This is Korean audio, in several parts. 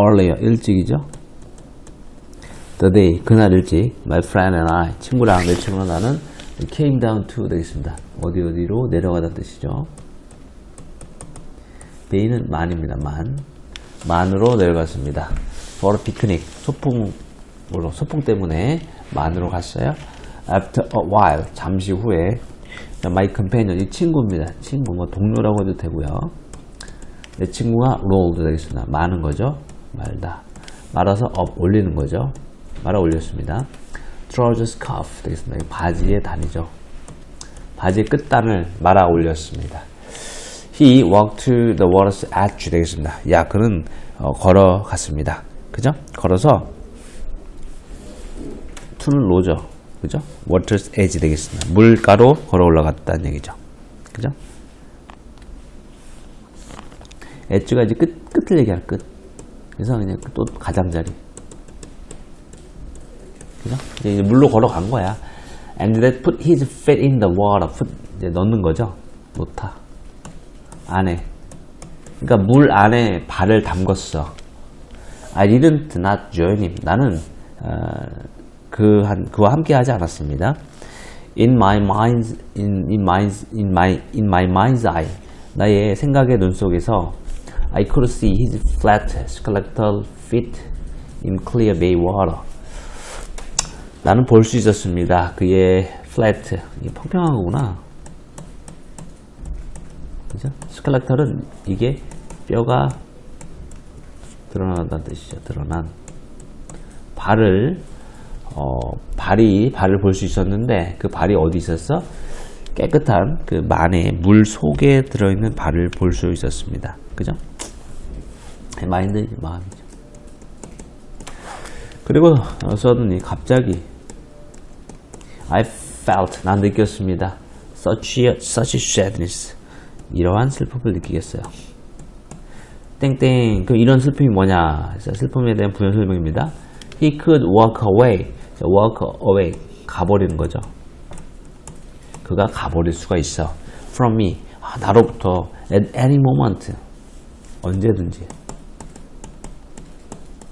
earlier 일찍이죠. The day 그날 일찍 my friend and I 친구랑 내 친구랑 나는 came down to 되겠습니다. 어디 어디로 내려가다 뜻이죠. day는 만입니다. 만 만으로 내려갔습니다. for picnic 소풍으로 소풍 때문에 만으로 갔어요. After a while 잠시 후에 my companion 이 친구입니다. 친구 뭐 동료라고 해도 되고요. 내 친구가 rolled 되겠습니다. 많은 거죠. 말다. 말아서 up 올리는 거죠. 말아 올렸습니다. trousers cuff 되겠습니다. 바지의 단이죠. 바지의 끝단을 말아 올렸습니다. He walked to the water's edge 되겠습니다. 야, 그는 어, 걸어갔습니다. 그죠? 걸어서 to는 로죠. 그죠? water's edge 되겠습니다. 물가로 걸어 올라갔다는 얘기죠. 그죠? 엣지가 이제 끝, 끝을 얘기하는 끝. 그래서 그냥 또 가장자리. 그죠? 이제 물로 걸어간 거야. And that put his feet in the water. put 이제 넣는 거죠. 놓다. 안에. 그러니까 물 안에 발을 담궜어. I didn't not join him. 나는 어, 그 한, 그와 함께 하지 않았습니다. In my mind's in, in my in my in my mind's eye. 나의 생각의 눈 속에서 I could see his flat skeletal feet in clear bay water. 나는 볼 수 있었습니다. 그의 flat, 이게 평평한 거구나. 그죠? 스켈레털은 이게 뼈가 드러난다는 뜻이죠. 드러난. 발을, 어, 발이, 발을 볼 수 있었는데 그 발이 어디 있었어? 깨끗한 그 만에 물 속에 들어있는 발을 볼 수 있었습니다. 그죠? 마인드, 마음이죠. 그리고 서든이 갑자기 I felt 난 느꼈습니다. Such a, such a sadness 이러한 슬픔을 느끼겠어요. 땡땡 그럼 이런 슬픔이 뭐냐? 슬픔에 대한 부연 설명입니다. He could walk away. 자, walk away 가버리는 거죠. 그가 가버릴 수가 있어. From me 아, 나로부터 at any moment 언제든지.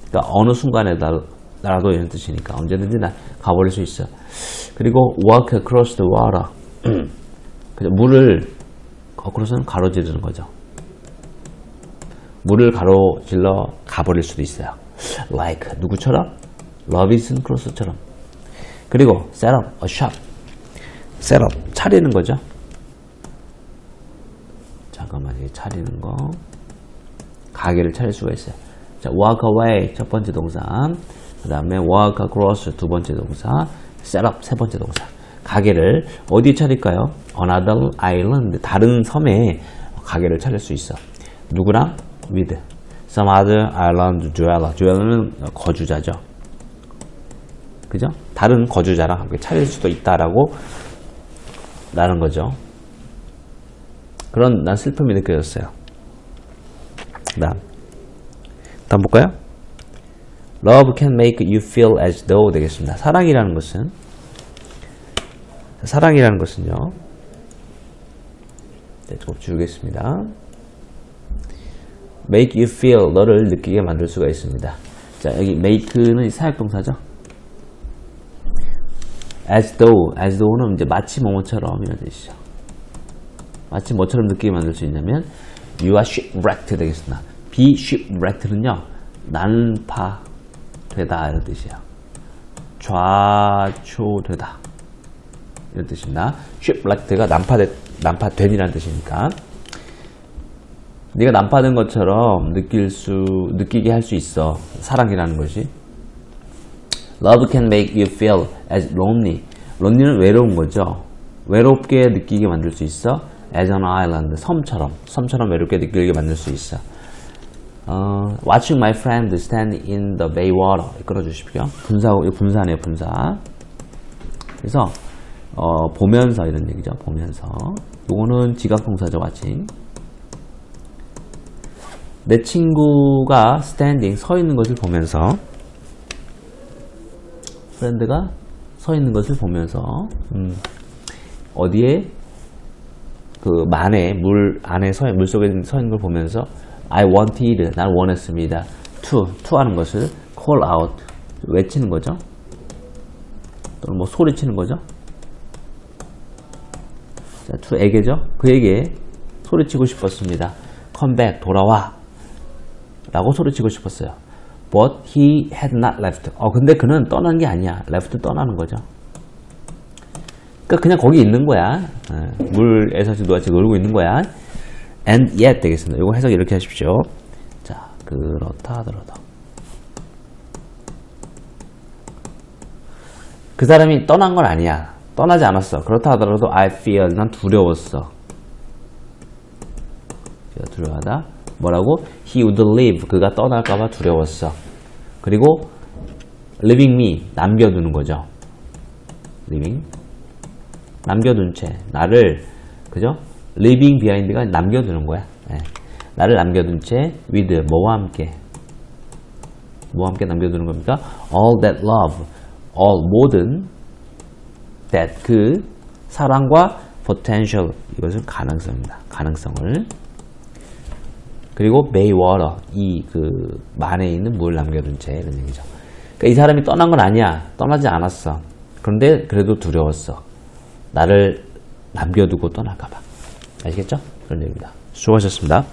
그러니까 어느 순간에 나도, 나라도 이런 뜻이니까 언제든지 나 가버릴 수 있어. 그리고 walk across the water. 물을 거꾸로서는 가로지르는 거죠. 물을 가로질러 가버릴 수도 있어요. Like 누구처럼? 러비슨 크로스처럼. 그리고 set up a shop. set up 차리는 거죠. 잠깐만 이 차리는 거. 가게를 차릴 수가 있어요. 자, walk away 첫 번째 동사. 그 다음에 walk across 두 번째 동사. set up 세 번째 동사. 가게를 어디 차릴까요? Another island 다른 섬에 가게를 차릴 수 있어. 누구랑? With some other island dweller. dweller는 거주자죠. 그죠? 다른 거주자랑 함께 차릴 수도 있다라고 라는 거죠. 그런 난 슬픔이 느껴졌어요. 다음. 다음 볼까요? Love can make you feel as though 되겠습니다. 사랑이라는 것은 사랑이라는 것은요. 네, 조금 지우겠습니다. make you feel 너를 느끼게 만들 수가 있습니다. 자, 여기 make는 사역동사죠. As though, as though는 이제 마치 뭐뭐처럼 이런 뜻이죠. 마치 뭐처럼 느끼게 만들 수 있냐면 you are shipwrecked 되겠습니다. be shipwrecked는요. 난파되다 이런 뜻이에요. 좌초되다 이런 뜻입니다. shipwrecked가 난파되, 난파된이라는 뜻이니까 네가 난파된 것처럼 느낄 수 느끼게 할 수 있어 사랑이라는 것이 Love can make you feel as lonely. lonely는 외로운 거죠. 외롭게 느끼게 만들 수 있어. as an island. 섬처럼. 섬처럼 외롭게 느끼게 만들 수 있어. 어, watching my friend stand in the bay water. 이끌어 주십시오. 분사, 분사네요, 분사. 그래서, 어, 보면서 이런 얘기죠. 보면서. 요거는 지각동사죠, watching. 내 친구가 standing, 서 있는 것을 보면서 프렌드가 서 있는 것을 보면서 음, 어디에 그 만에 물 안에 서 물 속에 서 있는 걸 보면서 I wanted 난 원했습니다 to, to 하는 것을 call out, 외치는 거죠. 또는 뭐 소리치는 거죠. 자, to에게죠. 그에게 소리치고 싶었습니다. come back, 돌아와. 라고 소리치고 싶었어요. But he had not left. 어, 근데 그는 떠난 게 아니야. left 떠나는 거죠. 그러니까 그냥 거기 있는 거야. 어, 물에서 누가 지금 놀고 있는 거야. And yet 되겠습니다. 이거 해석 이렇게 하십시오. 자, 그렇다 하더라도. 그 사람이 떠난 건 아니야. 떠나지 않았어. 그렇다 하더라도 I fear 난 두려웠어. 두려워하다. 뭐라고? He would leave. 그가 떠날까봐 두려웠어. 그리고 leaving me 남겨두는 거죠. leaving 남겨둔 채 나를 그죠? leaving behind가 남겨두는 거야. 예. 나를 남겨둔 채 with 뭐와 함께 뭐와 함께 남겨두는 겁니까? all that love all 모든 that 그 사랑과 potential 이것은 가능성입니다. 가능성을 그리고 water 이그 만에 있는 물 남겨둔 채 이런 얘기죠. 그러니까 이 사람이 떠난 건 아니야. 떠나지 않았어. 그런데 그래도 두려웠어. 나를 남겨두고 떠날까봐. 아시겠죠? 그런 얘기입니다. 수고하셨습니다.